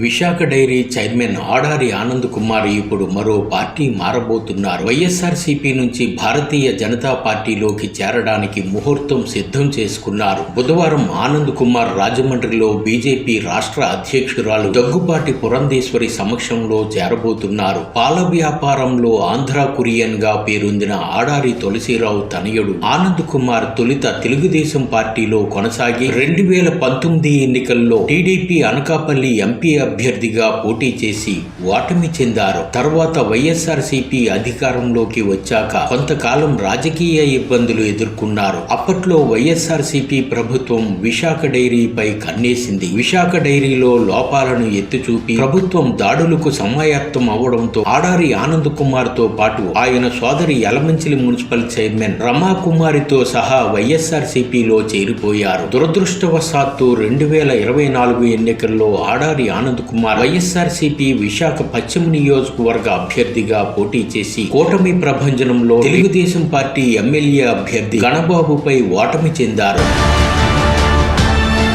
Visakha dairy chairman Adari Anand Kumar ఇప్పుడు మరో party మారబోతున్నారు. YSRCP నుంచి భారతీయ జనతా పార్టీలోకి చేరడానికి ముహూర్తం సిద్ధం చేసుకున్నారు. బుధవారం ఆనంద్ కుమార్ రాజమండ్రిలో బీజేపీ రాష్ట్ర అధ్యక్షురాలు దగ్గుపాటి పురంధేశ్వరి సమక్షంలో చేరబోతున్నారు. పాల వ్యాపారంలో ఆంధ్ర కురియన్గా పేరొందిన ఆడారి తులసిరావు తనయుడు ఆనంద్ కుమార్ తొలుత తెలుగుదేశం పార్టీలో కొనసాగి రెండు వేల పంతొమ్మిది ఎన్నికల్లో టీడీపీ అనకాపల్లి ఎంపీ అభ్యర్థిగా పోటీ చేసి ఓటమి చెందారు. తర్వాత వైఎస్ఆర్సీపీ అధికారంలోకి వచ్చాక కొంతకాలం రాజకీయ ఇబ్బందులు ఎదుర్కొన్నారు. అప్పట్లో వైఎస్ఆర్సీపీ ప్రభుత్వం విశాఖ డైరీపై కన్నేసింది. విశాఖ డైరీలో లోపాలను ఎత్తుచూపి ప్రభుత్వం దాడులకు సమాయత్తం అవడంతో ఆడారి ఆనంద్ కుమార్తో పాటు ఆయన సోదరి యలమంచిలి మున్సిపల్ చైర్మన్ రమా కుమారితో సహా వైఎస్ఆర్సీపీలో చేరిపోయారు. దురదృష్టవశాత్తు రెండు వేల ఇరవై నాలుగు ఎన్నికల్లో ఆడారి ఆనంద్ కుమార్ వైఎస్ఆర్సీపీ విశాఖ పశ్చిమ నియోజకవర్గ అభ్యర్థిగా పోటీ చేసి కూటమి ప్రభంజనంలో తెలుగుదేశం పార్టీ ఎమ్మెల్యే అభ్యర్థి గణబాబుపై ఓటమి చెందారు.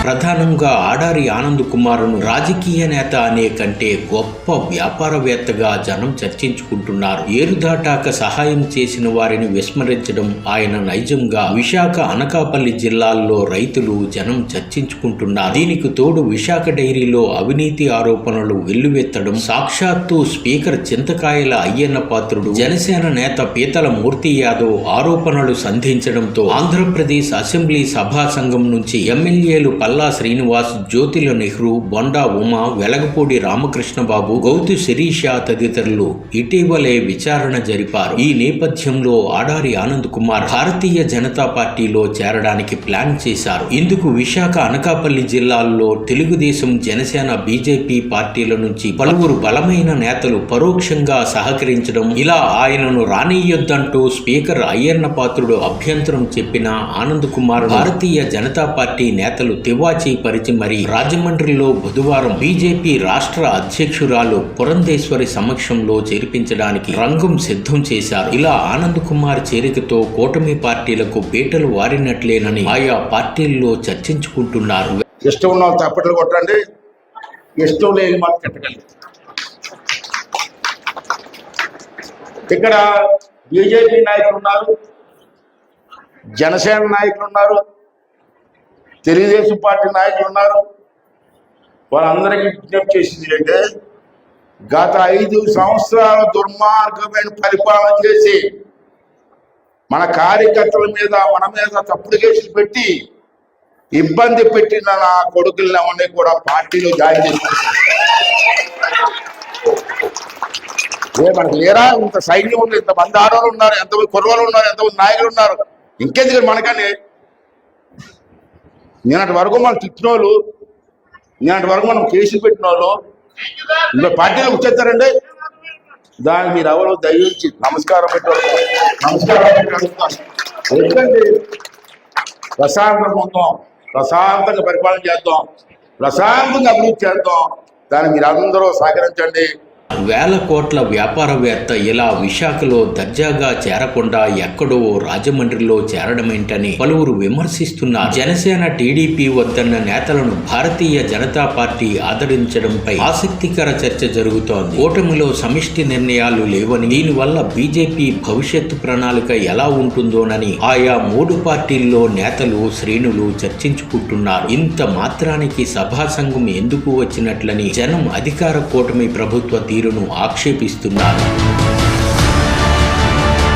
ప్రధానంగా ఆడారి ఆనంద్ కుమార్ను రాజకీయ నేత అనే కంటే గొప్ప వ్యాపారవేత్తగా జనం చర్చించుకుంటున్నారు. ఏరుదాటాక సహాయం చేసిన వారిని విస్మరించడం ఆయన నైజంగా విశాఖ అనకాపల్లి జిల్లాల్లో రైతులు జనం చర్చించుకుంటున్నారు. దీనికి తోడు విశాఖ డైరీలో అవినీతి ఆరోపణలు వెల్లువెత్తడం సాక్షాత్తు స్పీకర్ చింతకాయల అయ్యన్న పాత్రుడు జనసేన నేత పీతల మూర్తి యాదవ్ ఆరోపణలు సంధించడంతో ఆంధ్రప్రదేశ్ అసెంబ్లీ సభా సంఘం నుంచి ఎమ్మెల్యేలు పల్ల శ్రీనివాస్ జ్యోతిల నెహ్రూ బొండా ఉమా వెలగపూడి రామకృష్ణబాబు గౌతు శిరీష తదితరులు ఇటీవలే విచారణ జరిపారు. ఈ నేపథ్యంలో ఆడారి ఆనంద్ కుమార్ భారతీయ జనతా పార్టీలో చేరడానికి ప్లాన్ చేశారు. ఇందుకు విశాఖ అనకాపల్లి జిల్లాల్లో తెలుగుదేశం జనసేన బీజేపీ పార్టీల నుంచి పలువురు బలమైన నేతలు పరోక్షంగా సహకరించడం ఇలా ఆయనను రానియొద్దంటూ స్పీకర్ అయ్యన్న పాత్రుడు అభ్యంతరం చెప్పిన ఆనంద్ కుమార్ భారతీయ జనతా పార్టీ నేతలు తివాచీ పరిచి మరి రాజమండ్రిలో బుధవారం బీజేపీ రాష్ట్ర అధ్యక్షురాలు పురంధేశ్వరి సమక్షంలో చేర్పించడానికి రంగం సిద్ధం చేశారు. ఇలా ఆనంద్ కుమార్ చేరికతో కూటమి పార్టీలకు పీటలు వారినట్లేనని ఆయా పార్టీల్లో చర్చించుకుంటున్నారు. ఇష్టం ఉన్న తప్పట్లు కొట్టండి. ఇష్టం లేని మాట తిట్టకండి ఇక్కడ బీజేపీ నాయకులు ఉన్నారు. జనసేన నాయకులు ఉన్నారు. తెలుగుదేశం పార్టీ నాయకులు ఉన్నారు. వాళ్ళందరికీ విజ్ఞప్తి చేసింది అంటే గత ఐదు సంవత్సరాల దుర్మార్గమైన పరిపాలన చేసి మన కార్యకర్తల మీద మన మీద తప్పుడు కేసులు పెట్టి ఇబ్బంది పెట్టిన నా కొడుకుల్ని అవన్నీ కూడా పార్టీలో జాయిన్ చేసుకుంటారు ఏ మనకు లేరా? ఇంత సైన్యం ఉంది ఇంత మంది ఆడవాళ్ళు ఉన్నారు ఎంతమంది కుర్రవాళ్ళు ఉన్నారు ఎంతమంది నాయకులు ఉన్నారు. ఇంకెందుకు మనకని నిన్నటి వరకు మనం తిట్టిన వాళ్ళు నిన్నటి వరకు మనం కేసులు పెట్టిన వాళ్ళు ఇంకా వచ్చేస్తారండి. దానికి మీరు ఎవరు దయించి నమస్కారం పెట్టారు నమస్కారం పెట్టారు ఎందుకంటే ప్రశాంతంగా ఉందాం ప్రశాంతంగా పరిపాలన చేద్దాం ప్రశాంతంగా అభివృద్ధి చేద్దాం. దాన్ని మీరు అందరూ సహకరించండి. వేల కోట్ల వ్యాపారవేత్త ఇలా విశాఖలో దర్జాగా చేరకుండా ఎక్కడో రాజమండ్రిలో చేరడమేంటని పలువురు విమర్శిస్తున్నారు. జనసేన టీడీపీ వద్దన్న నేతలను భారతీయ జనతా పార్టీ ఆదరించడంపై ఆసక్తికర చర్చ జరుగుతోంది. కూటమిలో సమిష్టి నిర్ణయాలు లేవని దీనివల్ల బీజేపీ భవిష్యత్తు ప్రణాళిక ఎలా ఉంటుందోనని ఆయా మూడు పార్టీల్లో నేతలు శ్రేణులు చర్చించుకుంటున్నారు. ఇంత మాత్రానికి సభా సంఘం ఎందుకు వచ్చినట్లని జనం అధికార కూటమి ప్రభుత్వ తీరును ఆక్షేపిస్తున్నారు